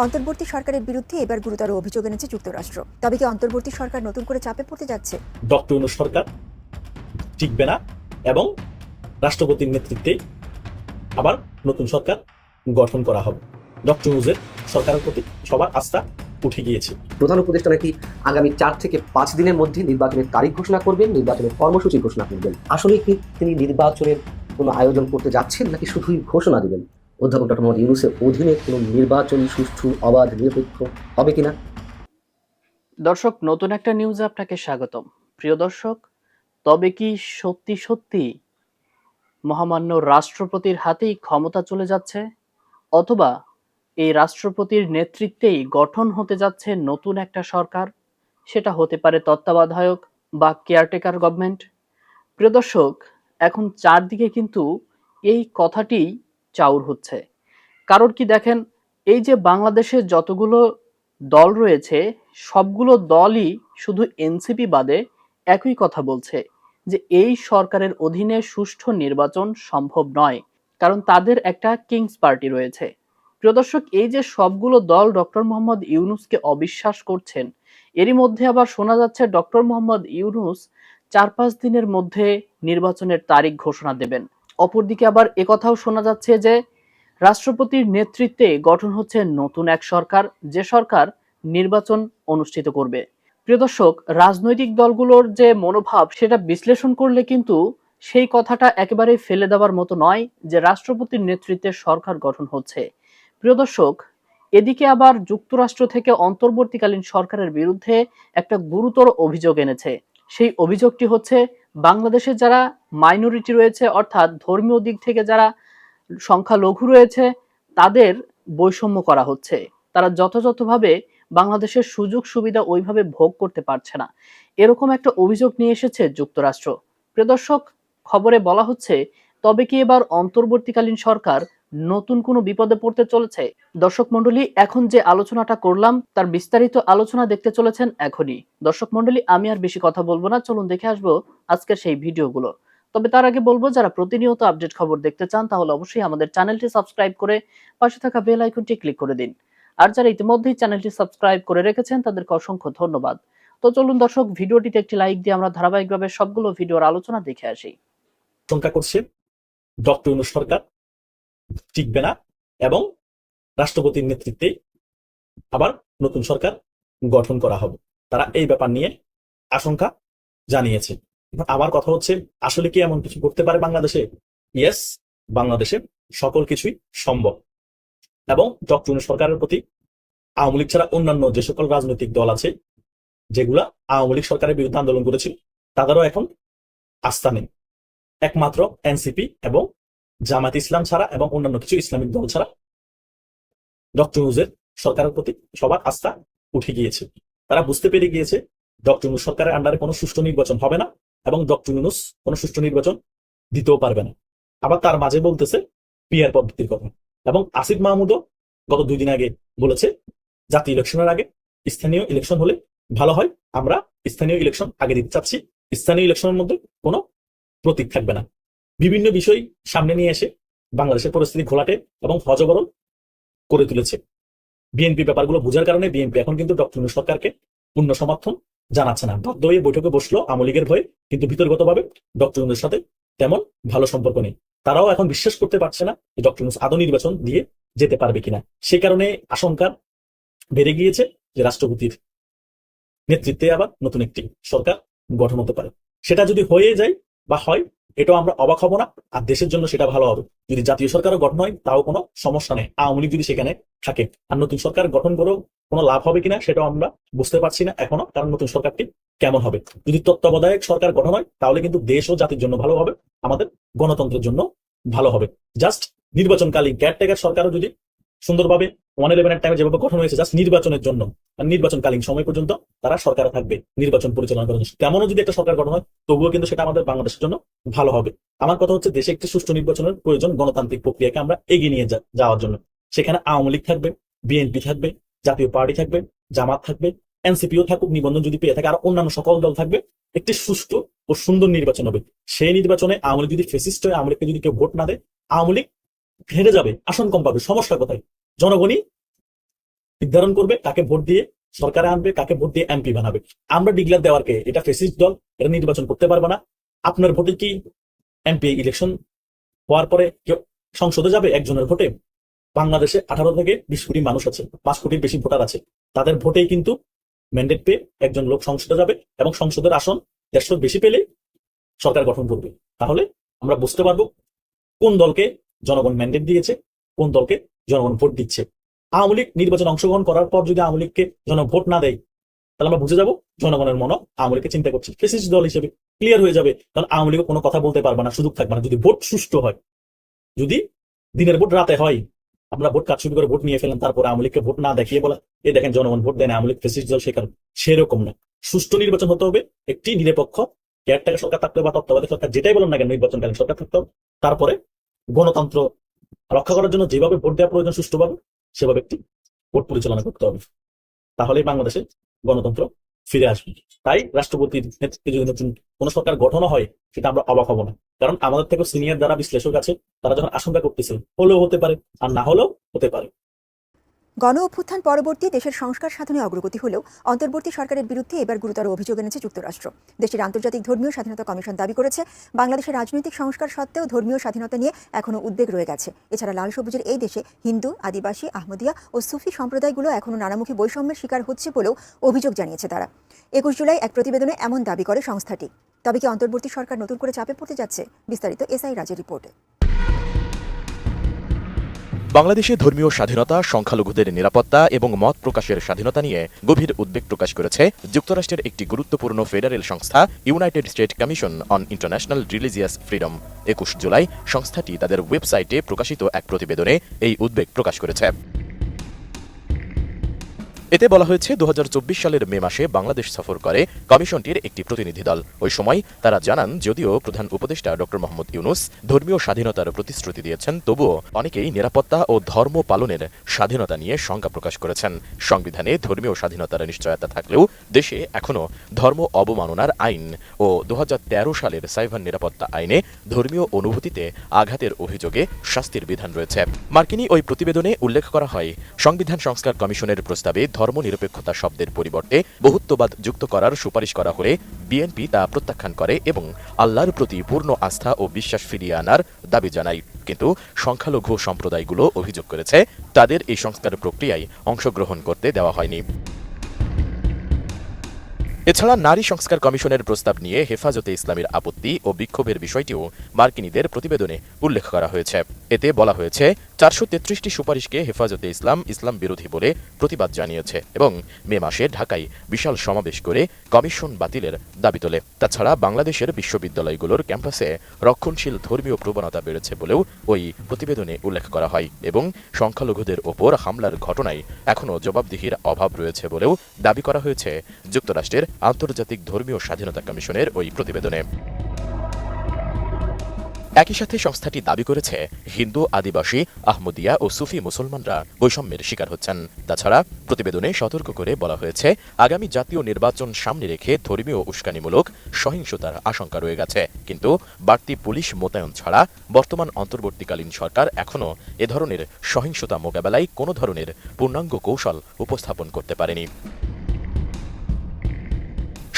অন্তর্বর্তী সরকারের বিরুদ্ধে এবার গুরুতর অভিযোগ এনেছে যুক্তরাষ্ট্র। তবে কি অন্তর্বর্তী সরকার নতুন করে চাপে পড়তে যাচ্ছে? ডক্টর ইউনূস সরকার টিকবে না এবং রাষ্ট্রপতির নেতৃত্বে আবার নতুন সরকার গঠন করা হবে। ডক্টর ইউনুসের সরকারের প্রতি সবার আস্থা উঠে গিয়েছে। প্রধান উপদেষ্টা নাকি আগামী চার থেকে পাঁচ দিনের মধ্যে নির্বাচনের তারিখ ঘোষণা করবেন নির্বাচনের কর্মসূচি ঘোষণা করবেন? আসলে কি তিনি নির্বাচনের কোনো আয়োজন করতে যাচ্ছেন নাকি শুধুই ঘোষণা দিবেন? অধ্যাপক ডক্টর মোহাম্মদ ইউনুসের অধীনে কোনো নির্বাচন সুষ্ঠু, অবাধ, নিরপেক্ষ হবে কিনা? দর্শক, নতুন একটা নিউজে আপনাকে স্বাগতম। প্রিয় দর্শক, তবে কি সত্যি সত্যি মহামান্য রাষ্ট্রপতির হাতেই ক্ষমতা চলে যাচ্ছে? অথবা এই রাষ্ট্রপতির নেতৃত্বেই গঠন হতে যাচ্ছে নতুন একটা সরকার? সেটা হতে পারে তত্ত্বাবধায়ক বা কেয়ারটেকার গভর্নমেন্ট প্রিয় দর্শক, এখন চারদিকে কিন্তু এই কথাটি চাউর হচ্ছে। কারণ কি দেখেন, এই যে বাংলাদেশে যতগুলো দল রয়েছে, সবগুলো দলই শুধু এনসিপি বাদে একই কথা বলছে যে এই সরকারের অধীনে সুষ্ঠু নির্বাচন সম্ভব নয়। কারণ তাদের একটা কিংস পার্টি রয়েছে। প্রিয় দর্শক, এই যে সবগুলো দল ডক্টর মোহাম্মদ ইউনুসকে অবিশ্বাস করছেন, এরই মধ্যে আবার শোনা যাচ্ছে ডক্টর মোহাম্মদ ইউনুস চার পাঁচ দিনের মধ্যে নির্বাচনের তারিখ ঘোষণা দেবেন। অপরদিকে আবার একথাও শোনা যাচ্ছে যে, রাষ্ট্রপতির নেতৃত্বে গঠন হচ্ছে নতুন এক সরকার, যে সরকার নির্বাচন অনুষ্ঠিত করবে। প্রিয় দর্শক, রাজনৈতিক দলগুলোর যে মনোভাব, সেটা বিশ্লেষণ করলে কিন্তু সেই কথাটা একেবারে ফেলে দেওয়ার মতো নয় যে রাষ্ট্রপতির নেতৃত্বে সরকার গঠন হচ্ছে। প্রিয় দর্শক, এদিকে আবার যুক্তরাষ্ট্র থেকে অন্তর্বর্তীকালীন সরকারের বিরুদ্ধে একটা গুরুতর অভিযোগ এনেছে। সেই অভিযোগটি হচ্ছে বাংলাদেশে যারা মাইনরিটি রয়েছে, অর্থাৎ ধর্মীয় দিক থেকে যারা সংখ্যা লঘু রয়েছে, তাদের বৈষম্য করা হচ্ছে। তারা যথাযথভাবে বাংলাদেশের সুযোগ সুবিধা ওইভাবে ভোগ করতে পারছে না। এরকম একটা অভিযোগ নিয়ে এসেছে যুক্তরাষ্ট্র। প্রদর্শক খবরে বলা হচ্ছে, তবে কি এবার অন্তর্বর্তীকালীন সরকার নতুন কোনো বিপদে পড়তে চলেছে? দর্শক মন্ডলী এখন যে আলোচনাটা করলাম, তার বিস্তারিত আলোচনা দেখতে চলেছেন এখনই। দর্শক মন্ডলী আমি আর বেশি কথা বলব না, চলুন দেখে আসব আজকের সেই ভিডিওগুলো। তবে তার আগে বলব, যারা প্রতিনিয়ত আপডেট খবর দেখতে চান, তাহলে অবশ্যই আমাদের চ্যানেলটি সাবস্ক্রাইব করে পাশে থাকা বেল আইকনটি ক্লিক করে দিন। আর যারা ইতিমধ্যেই চ্যানেলটি সাবস্ক্রাইব করে রেখেছেন, তাদেরকে অসংখ্য ধন্যবাদ। তো চলুন দর্শক, ভিডিওটিতে একটি লাইক দিয়ে আমরা ধারাবাহিকভাবে সবগুলো ভিডিওর আলোচনা দেখে আসি। আশঙ্কা করছে ডক্টর সরকার টিকবে না এবং রাষ্ট্রপতির নেতৃত্বে আবার নতুন সরকার গঠন করা হবে। তারা এই ব্যাপার নিয়ে আশঙ্কা জানিয়েছে। আমার কথা হচ্ছে, আসলে কি এমন কিছু করতে পারে বাংলাদেশে? ইয়েস বাংলাদেশে সকল কিছুই সম্ভব। এবং ডক্টর সরকারের প্রতি আওয়ামী লীগ ছাড়া অন্যান্য যে সকল রাজনৈতিক দল আছে, যেগুলা আওয়ামী লীগ সরকারের বিরুদ্ধে আন্দোলন করেছিল, তাদেরও এখন আস্থা নেই। একমাত্র এনসিপি এবং জামাত ইসলাম ছাড়া এবং অন্যান্য কিছু ইসলামিক দল ছাড়া ডক্টর ইউনুসের সরকারের প্রতি সবার আস্থা উঠে গিয়েছে। তারা বুঝতে পেরে গিয়েছে, ডক্টর ইউনুস সরকারের আন্ডারে কোনো সুষ্ঠু নির্বাচন হবে না এবং ডক্টর ইউনুস কোনো সুষ্ঠু নির্বাচন দিতেও পারবে না। আবার তার মাঝে বলতেছে পিয়ার পদ্ধতির কথা এবং আসিফ মাহমুদও গত দুই দিন আগে বলেছে, জাতীয় ইলেকশনের আগে স্থানীয় ইলেকশন হলে ভালো হয়, আমরা স্থানীয় ইলেকশন আগে দিতে চাচ্ছি, স্থানীয় ইলেকশনের মধ্যে কোনো প্রতীক থাকবে না। বিভিন্ন বিষয় সামনে নিয়ে এসে বাংলাদেশের পরিস্থিতি ঘোলাটে এবং হজবরল করে তুলেছে। বিএনপি ব্যাপারগুলো বোঝার কারণে বিএনপি এখন কিন্তু ডক্টর সরকারকে পূর্ণ সমর্থন জানাচ্ছে না। বাধ্য হয়ে বৈঠকে বসল আওয়ামী লীগের ভয়ে, কিন্তু ভিতরগতভাবে ডক্টর ইউনুসের সাথে তেমন ভালো সম্পর্ক নেই। তারাও এখন বিশ্বাস করতে পারছে না যে ডক্টর ইউনুস আদৌ নির্বাচন দিয়ে যেতে পারবে কিনা। সে কারণে আশঙ্কা বেড়ে গিয়েছে যে রাষ্ট্রপতির নেতৃত্বে আবার নতুন একটি সরকার গঠন হতে পারে। সেটা যদি হয়ে যায় বা হয় এটাও আমরা অবাক হব না, আর দেশের জন্য সেটা ভালো হবে। যদি জাতীয় সরকারও গঠন হয়, তাও কোনো সমস্যা নেই। আওয়ামী লীগ যদি সেখানে থাকে, আর নতুন সরকার গঠন করেও কোনো লাভ হবে কিনা সেটাও আমরা বুঝতে পারছি না এখনও, কারণ নতুন সরকারটি কেমন হবে। যদি তত্ত্বাবধায়ক সরকার গঠন হয়, তাহলে কিন্তু দেশ ও জাতির জন্য ভালো হবে, আমাদের গণতন্ত্রের জন্য ভালো হবে। জাস্ট নির্বাচনকালীন ক্যারটেকার সরকারও যদি সুন্দরভাবে ওয়ান ইলেভেনের টাইমে যেভাবে গঠন হয়েছে জাস্ট নির্বাচনের জন্য। নির্বাচনকালীন সময় পর্যন্ত তারা সরকারে থাকবে, নির্বাচন পরিচালনা করার জন্য। তেমনও যদি একটা সরকার গঠন হয়, তবুও কিন্তু সেটা আমাদের বাংলাদেশের জন্য ভালো হবে। আমার কথা হচ্ছে দেশে একটি সুষ্ঠু নির্বাচনের প্রয়োজন গণতান্ত্রিক প্রক্রিয়াকে আমরা এগিয়ে নিয়ে যাওয়ার জন্য। সেখানে আওয়ামী লীগ থাকবে, বিএনপি থাকবে, জাতীয় পার্টি থাকবে, জামাত থাকবে, এনসিপিও থাকুক, নিবন্ধন যদি পেয়ে থাকে, আর অন্যান্য সকল দল থাকবে, একটি সুষ্ঠু ও সুন্দর নির্বাচন হবে। সেই নির্বাচনে আওয়ামী লীগ যদি ফেসিস্ট হয়, আওয়ামী লীগকে যদি কেউ ভোট না দেয়, আওয়ামী লীগ হেরে যাবে, আসন কম পাবে, সমস্যা কোথায়? জনগণই নির্ধারণ করবে কাকে ভোট দিয়ে সরকারে আনবে, কাকে ভোট দিয়ে এমপি বানাবে। আমরা ডিক্লেয়ার দেওয়ার কে? এটা ফেসিস্ট দল এটা নির্বাচন করতে পারবে না। আপনার ভোটে কি এমপি ইলেকশন হওয়ার পরে কেউ সংসদে যাবে? একজনের ভোটে। বাংলাদেশে আঠারো থেকে বিশ কোটি মানুষ আছে, পাঁচ কোটির বেশি ভোটার আছে। তাদের ভোটেই কিন্তু ম্যান্ডেট পেয়ে একজন লোক সংসদে যাবে এবং সংসদের আসন দেড়শোর বেশি পেলে সরকার গঠন করবে। তাহলে আমরা বুঝতে পারব কোন দলকে জনগণ ম্যান্ডেট দিয়েছে, কোন দলকে জনগণ ভোট দিচ্ছে। আওয়ামী লীগ নির্বাচনে অংশগ্রহণ করার পর যদি আওয়ামী লীগকে জন ভোট না দেয়, তাহলে আমরা বুঝে যাব জনগণের মন আওয়ামী লীগকে চিন্তা করছে। ফেসিস দল হিসেবে ক্লিয়ার হয়ে যাবে। কারণ আওয়ামী লীগ কোনো কথা বলতে পারবে না, সুযোগ থাকবে না। যদি ভোট সুষ্ঠু হয়, যদি দিনের ভোট রাতে হয়, আমরা ভোট কারচুপি করে ভোট নিয়ে ফেলেন তারপর আওয়ামী লীগকে ভোট না দেখিয়ে বলা, এ দেখেন জনগণ ভোট দেয় আওয়ামী লীগ ফেসিস দল, সে কারণ। সেরকম না। সুষ্ঠু নির্বাচন হতে হবে, একটি নিরপেক্ষ কেয়ারটেকার সরকার থাকতে হবে বা তত্ত্বাবধায়ক সরকার, যেটাই বলেন না কেন, নির্বাচনকালীন সরকার থাকতে হবে। তারপরে গণতন্ত্র রক্ষা করার জন্য যেভাবে ভোট দেওয়া প্রয়োজন সুষ্ঠুভাবে, সেভাবে একটি ভোট পরিচালনা করতে হবে। তাহলেই বাংলাদেশে গণতন্ত্র ফিরে আসবে। তাই রাষ্ট্রপতির নেতৃত্বে যদি নতুন কোন সরকার গঠন হয়, সেটা আমরা অবাক হব না। কারণ আমাদের থেকে সিনিয়র যারা বিশ্লেষক আছে, তারা যখন আশঙ্কা করতেছে, হলেও হতে পারে, আর না হলেও হতে পারে। গণ অভ্যুত্থান পরবর্তী দেশের সংস্কার সাধনে অগ্রগতি হলেও অন্তর্বর্তী সরকারের বিরুদ্ধে এবার গুরুতর অভিযোগ এনেছে যুক্তরাষ্ট্র। দেশের আন্তর্জাতিক ধর্মীয় স্বাধীনতা কমিশন দাবি করেছে, বাংলাদেশের রাজনৈতিক সংস্কার সত্ত্বেও ধর্মীয় স্বাধীনতা নিয়ে এখনও উদ্বেগ রয়ে গেছে। এছাড়া লাল সবুজের এই দেশে হিন্দু, আদিবাসী, আহমদিয়া ও সুফি সম্প্রদায়গুলো এখনও নানামুখী বৈষম্যের শিকার হচ্ছে বলেও অভিযোগ জানিয়েছে তারা। একুশ জুলাই এক প্রতিবেদনে এমন দাবি করে সংস্থাটি। তবে কি অন্তর্বর্তী সরকার নতুন করে চাপে পড়তে যাচ্ছে? বিস্তারিত এসআই রাজের রিপোর্টে। বাংলাদেশে ধর্মীয় স্বাধীনতা, সংখ্যালঘুদের নিরাপত্তা এবং মত প্রকাশের স্বাধীনতা নিয়ে গভীর উদ্বেগ প্রকাশ করেছে যুক্তরাষ্ট্রের একটি গুরুত্বপূর্ণ ফেডারেল সংস্থা, United State commission on international religious freedom. একুশ জুলাই সংস্থাটি তাদের ওয়েবসাইটে প্রকাশিত এক প্রতিবেদনে এই উদ্বেগ প্রকাশ করেছে। এতে বলা হয়েছে দু হাজার চব্বিশ সালের মে মাসে বাংলাদেশ সফর করে কমিশনটির একটি প্রতিনিধি দল। ওই সময় তারা জানান, যদিও প্রধান উপদেষ্টা ডক্টর মোহাম্মদ ইউনুস ধর্মীয় স্বাধীনতার প্রতিশ্রুতি দিয়েছেন, তবুও অনেকেই নিরাপত্তা ও ধর্ম পালনের স্বাধীনতা নিয়ে শঙ্কা প্রকাশ করেছেন। সংবিধানে ধর্মীয় স্বাধীনতার নিশ্চয়তা থাকলেও দেশে এখনও ধর্ম অবমাননার আইন ও দু হাজার তেরো সালের সাইবার নিরাপত্তা আইনে ধর্মীয় অনুভূতিতে আঘাতের অভিযোগে শাস্তির বিধান রয়েছে। মার্কিনী ওই প্রতিবেদনে উল্লেখ করা হয়, সংবিধান সংস্কার কমিশনের প্রস্তাবে ধর্মনিরপেক্ষতা শব্দের পরিবর্তে বহুত্ববাদ যুক্ত করার সুপারিশ করা হলে বিএনপি তা প্রত্যাখ্যান করে এবং আল্লাহর প্রতি পূর্ণ আস্থা ও বিশ্বাস ফিরিয়ে আনার দাবি জানায়। কিন্তু সংখ্যালঘু সম্প্রদায়গুলো অভিযোগ করেছে, তাদের এই সংস্কার প্রক্রিয়ায় অংশগ্রহণ করতে দেওয়া হয়নি। এছাড়া নারী সংস্কার কমিশনের প্রস্তাব নিয়ে হেফাজতে ইসলামের আপত্তি ও বিক্ষোভের বিষয়টিও মার্কিনীদের প্রতিবেদনে উল্লেখ করা হয়েছে। এতে বলা হয়েছে চারশো তেত্রিশটি সুপারিশকে হেফাজতে ইসলাম ইসলাম বিরোধী বলে প্রতিবাদ জানিয়েছে এবং মে মাসে ঢাকায় বিশাল সমাবেশ করে কমিশন বাতিলের দাবি তোলে। তাছাড়া বাংলাদেশের বিশ্ববিদ্যালয়গুলোর ক্যাম্পাসে রক্ষণশীল ধর্মীয় প্রবণতা বেড়েছে বলেও ওই প্রতিবেদনে উল্লেখ করা হয় এবং সংখ্যালঘুদের ওপর হামলার ঘটনায় এখনও জবাবদিহির অভাব রয়েছে বলেও দাবি করা হয়েছে যুক্তরাষ্ট্রের আন্তর্জাতিক ধর্মীয় স্বাধীনতা কমিশনের ওই প্রতিবেদনে। একই সাথে সংস্থাটি দাবি করেছে, হিন্দু, আদিবাসী, আহমদিয়া ও সুফি মুসলমানরা বৈষম্যের শিকার হচ্ছেন। তাছাড়া প্রতিবেদনে সতর্ক করে বলা হয়েছে, আগামী জাতীয় নির্বাচন সামনে রেখে ধর্মীয় উস্কানিমূলক সহিংসতার আশঙ্কা রয়ে গেছে। কিন্তু বাড়তি পুলিশ মোতায়েন ছাড়া বর্তমান অন্তর্বর্তীকালীন সরকার এখনও এ ধরনের সহিংসতা মোকাবেলায় কোনো ধরনের পূর্ণাঙ্গ কৌশল উপস্থাপন করতে পারেনি।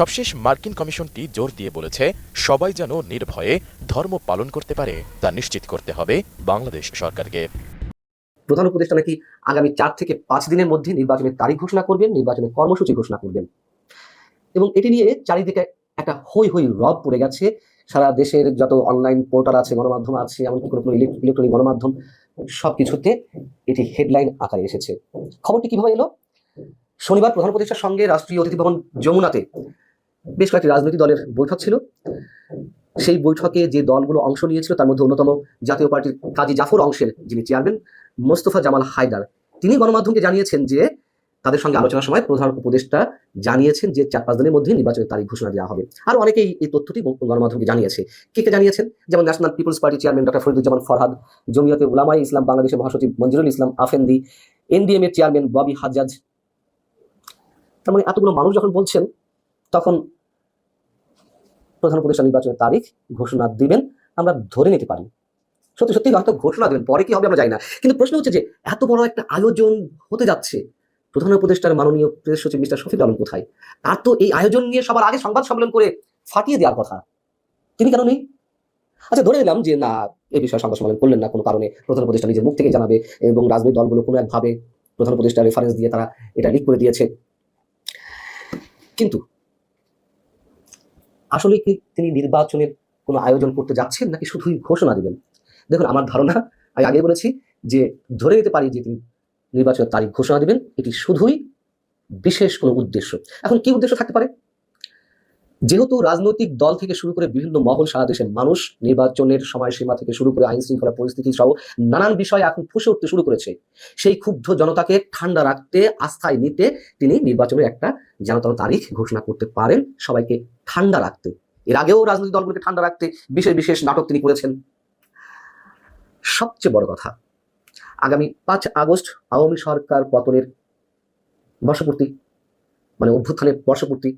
সবশেষ মার্কিন কমিশনটি জোর দিয়ে বলেছে, সবাই যেন নির্ভয়ে ধর্ম পালন করতে পারে তা নিশ্চিত করতে হবে বাংলাদেশ সরকারকে। প্রধান উপদেষ্টা নাকি আগামী চার থেকে পাঁচ দিনের মধ্যে নির্বাচনের তারিখ ঘোষণা করবেন, নির্বাচনের কর্মসূচি ঘোষণা করবেন? এবং এটি নিয়ে চারিদিকে একটা হই হই রব পড়ে গেছে। সারা দেশের যত অনলাইন পোর্টাল আছে, গণমাধ্যম আছে, এমনকি কোনো কোনো ইলেকট্রনিক গণমাধ্যম সব কিছুতে এটি হেডলাইন আকারে এসেছে। খবরটি কীভাবে এলো? শনিবার প্রধান উপদেষ্টার সঙ্গে রাষ্ট্রীয় অতিথি ভবন যমুনাতে বেশ কয়েকটি রাজনৈতিক দলের বৈঠক ছিল। সেই বৈঠকে যে দলগুলো অংশ নিয়েছিল, তার মধ্যে অন্যতম জাতীয় পার্টির কাজী জাফর অংশের যিনি চেয়ারম্যান, মোস্তফা জামাল হায়দার। তিনি গণমাধ্যমকে জানিয়েছেন যে, তাদের সঙ্গে আলোচনার সময় প্রধান উপদেষ্টা জানিয়েছেন যে, চার পাঁচ দিনের মধ্যে নির্বাচনের তারিখ ঘোষণা দেওয়া হবে। আর অনেকেই এই তথ্যটি গণমাধ্যমকে জানিয়েছে। কে কে জানিয়েছেন? যেমন national peoples party chairman doctor Fariduzzaman Farhad, Jamiat Ulamai Islam, বাংলাদেশের মহাসচিব মঞ্জুরুল ইসলাম আফেন্দি এনডিএম এর চেয়ারম্যান ববি হাজ্জাজ। তার মানে এতগুলো মানুষ যখন বলছেন তখন প্রধান উপদেষ্টা নির্বাচনের তারিখ ঘোষণা দিবেন, আমরা ধরে নিতে পারি। সত্যি সত্যি হয়তো ঘোষণা দেবেন, পরে কি হবে আমরা জানি না। কিন্তু প্রশ্ন হচ্ছে যে, এত বড় একটা আয়োজন হতে যাচ্ছে। প্রধান উপদেষ্টার মাননীয় প্রেস সচিব মিস্টার শফিক আলম কোথায়? তার তো এই আয়োজন নিয়ে সবার আগে সংবাদ সম্মেলন করে ফাটিয়ে দেওয়ার কথা। তিনি কেন নেই? আচ্ছা ধরে নিলাম যে, না এই বিষয়ে সংবাদ সম্মেলন করলেন না, কোনো কারণে প্রধান উপদেষ্টা নিজের মুখ থেকে জানাবে এবং রাজনৈতিক দলগুলো কোনো একভাবে প্রধান উপদেষ্টা রেফারেন্স দিয়ে তারা এটা লিক করে দিয়েছে। কিন্তু আসলে কি তিনি নির্বাচনের কোনো আয়োজন করতে যাচ্ছেন নাকি শুধুই ঘোষণা দিবেন? দেখুন, আমার ধারণা, আমি আগে বলেছি যে ধরে নিতে পারি যে তিনি নির্বাচনের তারিখ ঘোষণা দিবেন, এটি শুধুই বিশেষ কোনো উদ্দেশ্য। এখন কি উদ্দেশ্য থাকতে পারে? যেহেতু রাজনৈতিক দল থেকে শুরু করে বিভিন্ন মহল, সারা দেশের মানুষ নির্বাচনের সময়সীমা থেকে শুরু করে আইন শৃঙ্খলা পরিস্থিতি সহ নানান বিষয় এখন ফুসে উঠতে শুরু করেছে, সেই ক্ষুব্ধ জনতাকে ঠান্ডা রাখতে, আস্থায় নিতে তিনি নির্বাচনের একটা জানতন তারিখ ঘোষণা করতে পারেন। সবাইকে ঠান্ডা রাখতে। এর আগেও রাজনৈতিক দলগুলোকে ঠান্ডা রাখতে বিশেষ বিশেষ নাটক তিনি করেছেন। সবচেয়ে বড় কথা, আগামী পাঁচ আগস্ট আওয়ামী সরকার পতনের বর্ষপূর্তি মানে অভ্যুত্থানের বর্ষপূর্তি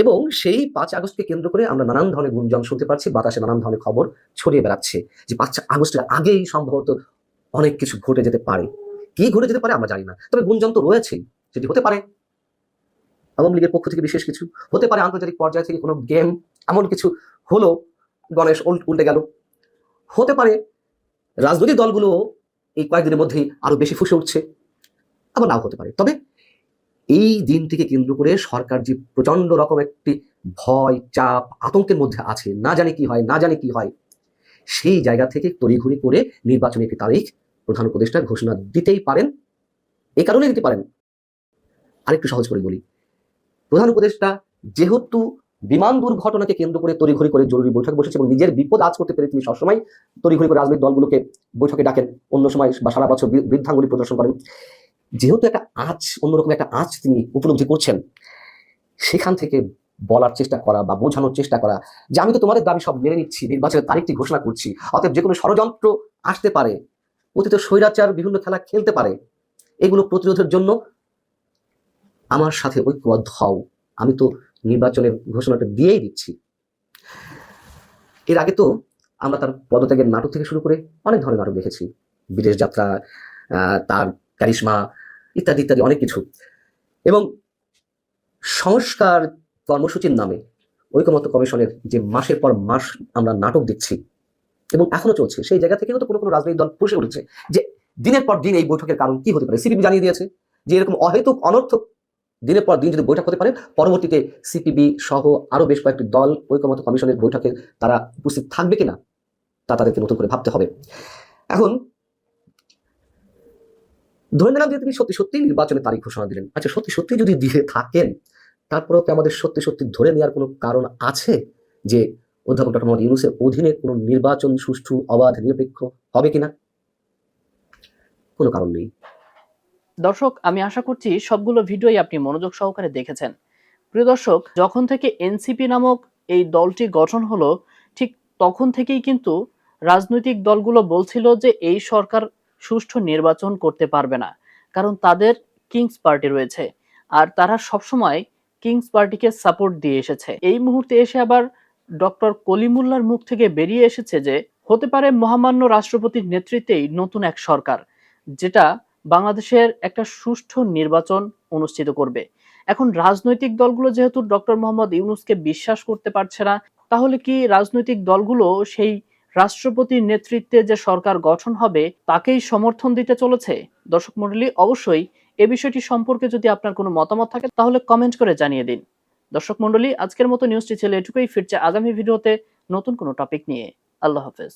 এবং সেই পাঁচ আগস্টকে কেন্দ্র করে আমরা নানান ধরনের গুঞ্জন শুনতে পাচ্ছি, বাতাসে নানান ধরনের খবর ছড়িয়ে বেড়াচ্ছে যে পাঁচ আগস্টের আগেই সম্ভবত অনেক কিছু ঘটে যেতে পারে। কি ঘটে যেতে পারে আমরা জানি না, তবে গুঞ্জন তো রয়েছেই, সেটি হতে পারে। আওয়ামী লীগের পক্ষ থেকে বিশেষ কিছু হতে পারে আন্তর্জাতিক পর্যায় থেকে কোনো গেম এমন কিছু হলো, গণেশ উল- উল্টে গেল। হতে পারে রাজনৈতিক দলগুলো এই কয়েকদিনের মধ্যেই আরও বেশি ফুসে উঠছে, আবার নাও হতে পারে। তবে এই দিনটিকে কেন্দ্র করে সরকার যে প্রচণ্ড রকম একটি ভয়, চাপ, আতঙ্কের মধ্যে আছে, না জানি কি হয়, না জানি কি হয়, সেই জায়গা থেকে তড়িঘড়ি করে নির্বাচনের একটি তারিখ প্রধান উপদেষ্টা ঘোষণা দিতেই পারেন এই কারণে দিতে পারেন। আরেকটু সহজ করে বলি প্রধান উপদেষ্টা, যেহেতু বিমান দুর্ঘটনাকে কেন্দ্র করে তড়িঘড়ি করে জরুরি বৈঠক বসেছে এবং নিজের বিপদ আজ করতে পেরে তিনি সবসময় তড়িঘড়ি করে রাজনৈতিক দলগুলোকে বৈঠকে ডাকেন, অন্য সময় বা সারা বছর বৃদ্ধাঙ্গুলি প্রদর্শন করেন। যেহেতু একটা আঁচ, অন্যরকম একটা আঁচ তিনি উপলব্ধি করছেন, সেখান থেকে বলার চেষ্টা করা বা বোঝানোর চেষ্টা করা যে আমি তো তোমাদের দাবি সব মেনে নিচ্ছি, নির্বাচনের তারিখটি ঘোষণা করছি, অতএব যে কোনো ষড়যন্ত্র আসতে পারে অতীত স্বৈরাচার, বিভিন্ন খেলা খেলতে পারে, এগুলো প্রতিরোধের জন্য আমার সাথে ঐক্যবদ্ধ হও। আমি তো নির্বাচনের ঘোষণাটা দিয়েই দিচ্ছি। এর আগে তো আমরা তার পদত্যাগের নাটক থেকে শুরু করে অনেক ধরনের নাটক দেখেছি। বিদেশ যাত্রা তার কারিশমা ইত্যাদি ইত্যাদি অনেক কিছু। এবং সংস্কার কর্মসূচির নামে ঐকমত্য কমিশনের যে মাসের পর মাস আমরা নাটক দেখছি এবং এখনও চলছে, সেই জায়গা থেকেও তো কোনো কোনো রাজনৈতিক দল ফুসে উঠেছে যে দিনের পর দিন এই বৈঠকের কারণ কি হতে পারে। সিপিবি জানিয়ে দিয়েছে যে এরকম অহেতুক, অনর্থক দিনের পর দিন যদি বৈঠক হতে পারে, পরবর্তীতে সিপিবি সহ আরও বেশ কয়েকটি দল, ঐকমত্য কমিশনের বৈঠকে তারা উপস্থিত থাকবে কিনা, তা তাদেরকে নতুন করে ভাবতে হবে। এখন, ধরে নিলাম যে তিনি সত্যি সত্যি নির্বাচনের তারিখ ঘোষণা দিলেন। আচ্ছা সত্যি সত্যি যদি দিয়ে থাকেন, তারপরেও কি আমাদের সত্যি সত্যি ধরে নেওয়ার কোনো কারণ আছে যে অধ্যাপক ডক্টর মোহাম্মদ ইউনুসের অধীনে কোনো নির্বাচন সুষ্ঠু, অবাধ, নিরপেক্ষ হবে কিনা? কোনো কারণ নেই। দর্শক, আমি আশা করছি সবগুলো ভিডিওই আপনি মনোযোগ সহকারে দেখেছেন। প্রিয় দর্শক, যখন থেকে এনসিপি নামক এই দলটি গঠন হলো, ঠিক তখন থেকেই কিন্তু রাজনৈতিক দলগুলো বলছিল যে এই সরকার সুষ্ঠু নির্বাচন করতে পারবে না, কারণ তাদের কিংস পার্টি রয়েছে আর তারা সবসময় কিংস পার্টিকে সাপোর্ট দিয়ে এসেছে। এই মুহূর্তে এসে আবার ডক্টর কলিমুল্লার মুখ থেকে বেরিয়ে এসেছে যে, হতে পারে মহামান্য রাষ্ট্রপতির নেতৃত্বেই নতুন এক সরকার, যেটা বাংলাদেশের একটা সুষ্ঠু নির্বাচন অনুষ্ঠিত করবে। এখন রাজনৈতিক দলগুলো যেহেতু ডক্টর মোহাম্মদ ইউনুসকে বিশ্বাস করতে পারছে না, তাহলে কি রাজনৈতিক দলগুলো সেই রাষ্ট্রপতির নেতৃত্বে যে সরকার গঠন হবে, তাকেই সমর্থন দিতে চলেছে? দর্শক মন্ডলী অবশ্যই এ বিষয়টি সম্পর্কে যদি আপনার কোনো মতামত থাকে, তাহলে কমেন্ট করে জানিয়ে দিন। দর্শক মন্ডলী আজকের মতো নিউজটি ছিল এটুকুই। ফিরছে আগামী ভিডিওতে নতুন কোনো টপিক নিয়ে। আল্লাহ হাফেজ।